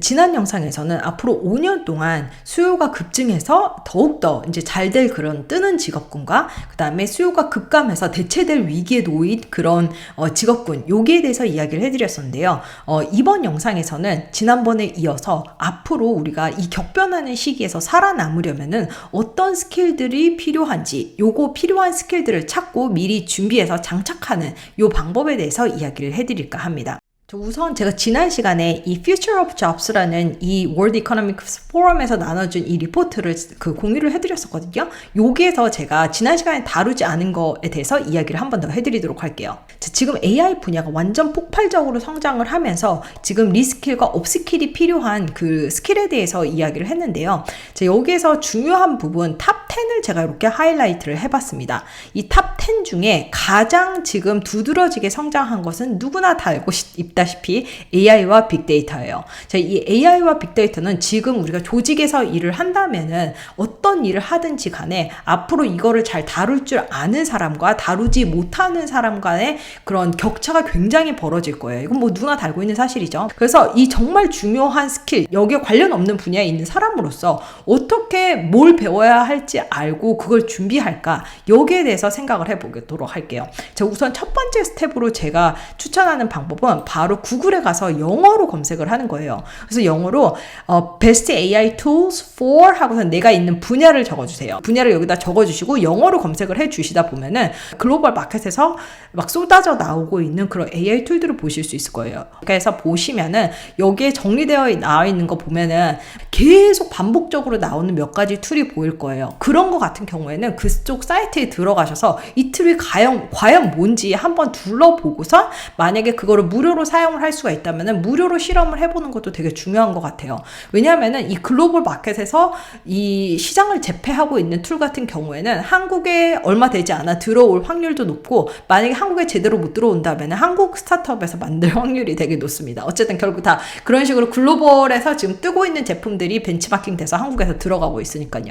지난 영상에서는 앞으로 5년 동안 수요가 급증해서 더욱더 이제 잘 될 그런 뜨는 직업군과 그 다음에 수요가 급감해서 대체될 위기에 놓인 그런 어, 직업군 여기에 대해서 이야기를 해드렸었는데요. 어, 이번 영상에서는 지난번에 이어서 앞으로 우리가 이 격변하는 시기에서 살아남으려면은 어떤 스킬들이 필요한지 요거 필요한 스킬들을 찾고 미리 준비해서 장착하는 요 방법에 대해서 이야기를 해드릴까 합니다. 우선 제가 지난 시간에 이 Future of Jobs라는 이 World Economic Forum에서 나눠준 이 리포트를 그 공유를 해드렸었거든요. 여기에서 제가 지난 시간에 다루지 않은 거에 대해서 이야기를 한 번 더 해드리도록 할게요. 지금 AI 분야가 완전 폭발적으로 성장을 하면서 지금 리스킬과 업스킬이 필요한 그 스킬에 대해서 이야기를 했는데요. 자, 여기에서 중요한 부분 탑 10을 제가 이렇게 하이라이트를 해봤습니다. 이 탑 10 중에 가장 지금 두드러지게 성장한 것은 누구나 다 알고 있다. 아시다시피 AI와 빅데이터예요. 자, 이 AI와 빅데이터는 지금 우리가 조직에서 일을 한다면은 어떤 일을 하든지 간에 앞으로 이거를 잘 다룰 줄 아는 사람과 다루지 못하는 사람 간의 그런 격차가 굉장히 벌어질 거예요. 이건 뭐 누구나 다 알고 있는 사실이죠. 그래서 이 정말 중요한 스킬, 여기에 관련 없는 분야에 있는 사람으로서 어떻게 뭘 배워야 할지 알고 그걸 준비할까? 여기에 대해서 생각을 해보도록 할게요. 자, 우선 첫 번째 스텝으로 제가 추천하는 방법은 바로 구글에 가서 영어로 검색을 하는 거예요. 그래서 영어로 어, Best AI Tools for 하고서 내가 있는 분야를 적어주세요. 분야를 여기다 적어주시고 영어로 검색을 해주시다 보면은 글로벌 마켓에서 막 쏟아져 나오고 있는 그런 AI 툴들을 보실 수 있을 거예요. 그래서 보시면은 여기에 정리되어 나와 있는 거 보면은 계속 반복적으로 나오는 몇 가지 툴이 보일 거예요. 그 런거 같은 경우에는 그쪽 사이트에 들어가셔서 이 툴이 과연, 과연 뭔지 한번 둘러보고서 만약에 그거를 무료로 사용을 할 수가 있다면 무료로 실험을 해보는 것도 되게 중요한 것 같아요. 왜냐하면 이 글로벌 마켓에서 이 시장을 제패하고 있는 툴 같은 경우에는 한국에 얼마 되지 않아 들어올 확률도 높고 만약에 한국에 제대로 못 들어온다면 한국 스타트업에서 만들 확률이 되게 높습니다. 어쨌든 결국 다 그런 식으로 글로벌에서 지금 뜨고 있는 제품들이 벤치마킹 돼서 한국에서 들어가고 있으니까요.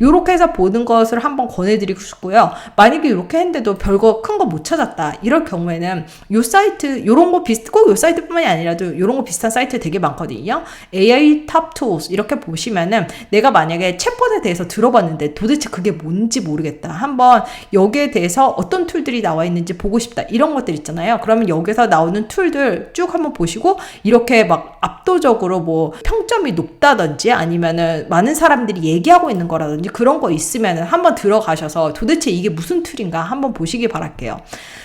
이렇게 해서 보는 것을 한번 권해드리고 싶고요. 만약에 이렇게 했는데도 별거 큰 거 못 찾았다. 이럴 경우에는 이 사이트 이런 거 비슷 꼭이 사이트뿐만이 아니라도 이런 거 비슷한 사이트 되게 많거든요. AI Top Tools 이렇게 보시면은 내가 만약에 챗봇에 대해서 들어봤는데 도대체 그게 뭔지 모르겠다. 한번 여기에 대해서 어떤 툴들이 나와 있는지 보고 싶다. 이런 것들 있잖아요. 그러면 여기서 나오는 툴들 쭉 한번 보시고 이렇게 막 압도적으로 뭐 평점이 높다든지 아니면은 많은 사람들이 얘기하고 있는 거라든지 그런 거 있으면은 한번 들어가셔서 도대체 이게 무슨 툴인가 한번 보시기 바랄게요.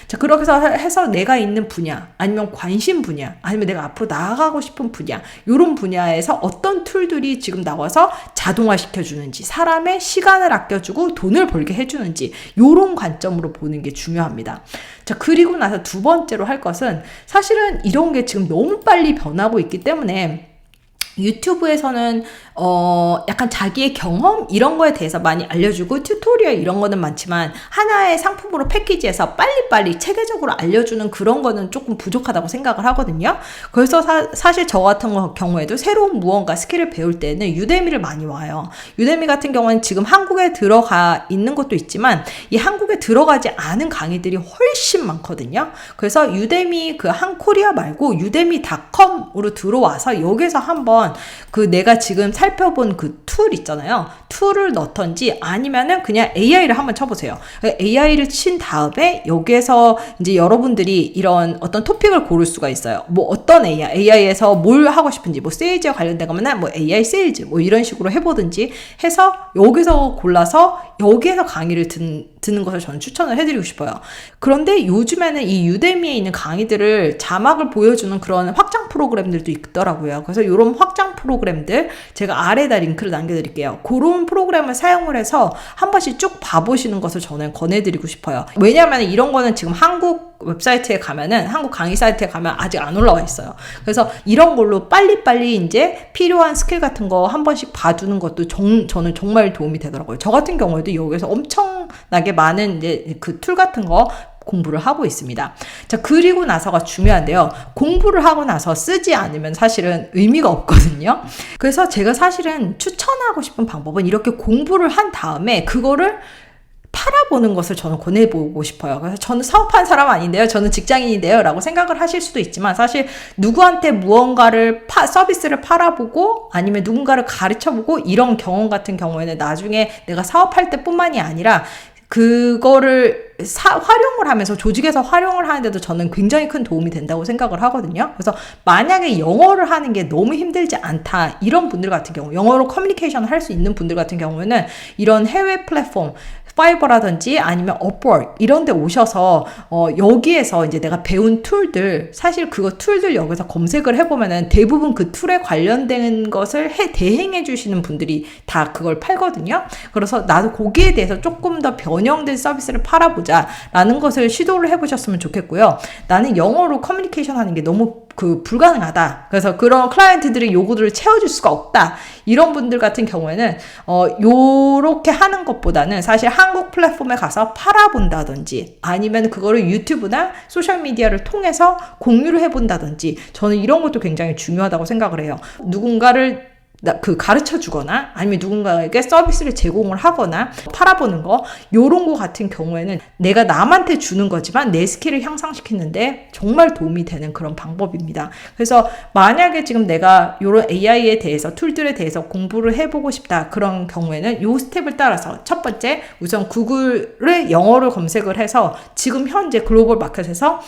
자, 그렇게 해서 내가 있는 분야 아니면 관심 분야 아니면 내가 앞으로 나아가고 싶은 분야 이런 분야에서 어떤 툴들이 지금 나와서 자동화 시켜주는지 사람의 시간을 아껴주고 돈을 벌게 해주는지 이런 관점으로 보는 게 중요합니다. 자 그리고 나서 두 번째로 할 것은 사실은 이런 게 지금 너무 빨리 변하고 있기 때문에 유튜브에서는 어 약간 자기의 경험 이런 거에 대해서 많이 알려주고 튜토리얼 이런 거는 많지만 하나의 상품으로 패키지에서 빨리빨리 체계적으로 알려주는 그런 거는 조금 부족하다고 생각을 하거든요. 그래서 사, 실저 같은 경우에도 새로운 무언가 스킬을 배울 때는 유대미를 많이 와요. 유대미 같은 경우는 지금 한국에 들어가 있는 것도 있지만 이 한국에 들어가지 않은 강의들이 훨씬 많거든요. 그래서 유대미 그 한 코리아 말고 유대미닷컴으로 들어와서 여기서 한번 그 내가 지금 살펴본 그 툴 있잖아요. 툴을 넣던지 아니면은 그냥 AI를 한번 쳐보세요. AI를 친 다음에 여기에서 이제 여러분들이 이런 어떤 토픽을 고를 수가 있어요. 뭐 어떤 AI, AI에서 뭘 하고 싶은지, 뭐 세일즈와 관련된 거면 뭐 AI 세일즈 뭐 이런 식으로 해보든지 해서 여기서 골라서 여기에서 강의를 듣는, 듣는 것을 저는 추천을 해드리고 싶어요. 그런데 요즘에는 이 유대미에 있는 강의들을 자막을 보여주는 그런 확장 프로그램들도 있더라고요. 그래서 이런 확장 프로그램들 제가 아래다 링크를 남겨드릴게요. 그런 프로그램을 사용을 해서 한 번씩 쭉 봐보시는 것을 저는 권해드리고 싶어요. 왜냐하면 이런 거는 지금 한국 웹사이트에 가면은 한국 강의 사이트에 가면 아직 안 올라와 있어요. 그래서 이런 걸로 빨리빨리 이제 필요한 스킬 같은 거 한 번씩 봐두는 것도 정, 저는 정말 도움이 되더라고요. 저 같은 경우에도 여기서 엄청나게 많은 이제 그 툴 같은 거 공부를 하고 있습니다. 자, 그리고 나서가 중요한데요. 공부를 하고 나서 쓰지 않으면 사실은 의미가 없거든요. 그래서 제가 사실은 추천하고 싶은 방법은 이렇게 공부를 한 다음에 그거를 팔아보는 것을 저는 권해보고 싶어요. 그래서 저는 사업한 사람 아닌데요. 저는 직장인인데요. 라고 생각을 하실 수도 있지만 사실 누구한테 무언가를 파, 서비스를 팔아보고 아니면 누군가를 가르쳐보고 이런 경험 같은 경우에는 나중에 내가 사업할 때 뿐만이 아니라 그거를 사, 활용을 하면서 조직에서 활용을 하는데도 저는 굉장히 큰 도움이 된다고 생각을 하거든요. 그래서 만약에 영어를 하는 게 너무 힘들지 않다 이런 분들 같은 경우 영어로 커뮤니케이션을 할 수 있는 분들 같은 경우에는 이런 해외 플랫폼 파이버라든지 아니면 업work 이런 데 오셔서 어 여기에서 이제 내가 배운 툴들 사실 그거 툴들 여기서 검색을 해보면은 대부분 그 툴에 관련된 것을 해 대행해 주시는 분들이 다 그걸 팔거든요. 그래서 나도 거기에 대해서 조금 더 변형된 서비스를 팔아보자 라는 것을 시도를 해보셨으면 좋겠고요. 나는 영어로 커뮤니케이션 하는 게 너무 그 불가능하다. 그래서 그런 클라이언트들의 요구들을 채워줄 수가 없다. 이런 분들 같은 경우에는 어 요렇게 하는 것보다는 사실 한국 플랫폼에 가서 팔아본다든지 아니면 그거를 유튜브나 소셜 미디어를 통해서 공유를 해본다든지 저는 이런 것도 굉장히 중요하다고 생각을 해요. 누군가를 그 가르쳐 주거나 아니면 누군가에게 서비스를 제공을 하거나 팔아보는 거 요런 거 같은 경우에는 내가 남한테 주는 거지만 내 스킬을 향상시키는데 정말 도움이 되는 그런 방법입니다. 그래서 만약에 지금 내가 요런 AI에 대해서 툴들에 대해서 공부를 해보고 싶다 그런 경우에는 요 스텝을 따라서 첫 번째 우선 구글의 영어를 검색을 해서 지금 현재 글로벌 마켓에서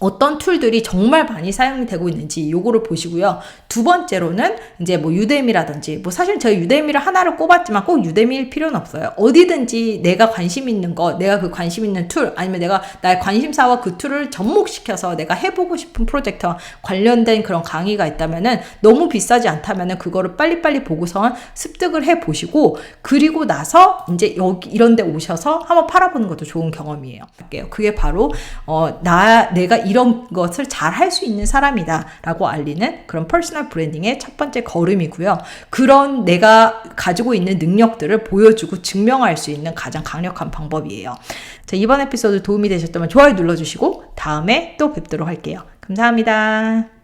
어떤 툴들이 정말 많이 사용이 되고 있는지 요거를 보시고요. 두 번째로는 이제 뭐 유데미라든지 뭐 사실 저희 유데미를 하나를 꼽았지만 꼭 유데미일 필요는 없어요. 어디든지 내가 관심 있는 거, 내가 그 관심 있는 툴 아니면 내가 나의 관심사와 그 툴을 접목시켜서 내가 해보고 싶은 프로젝트와 관련된 그런 강의가 있다면은 너무 비싸지 않다면은 그거를 빨리빨리 보고선 습득을 해 보시고 그리고 나서 이제 여기 이런 데 오셔서 한번 팔아보는 것도 좋은 경험이에요. 그게 바로 어 나 내가 이런 것을 잘 할 수 있는 사람이다 라고 알리는 그런 퍼스널 브랜딩의 첫 번째 걸음이고요. 그런 내가 가지고 있는 능력들을 보여주고 증명할 수 있는 가장 강력한 방법이에요. 자, 이번 에피소드 도움이 되셨다면 좋아요 눌러주시고 다음에 또 뵙도록 할게요. 감사합니다.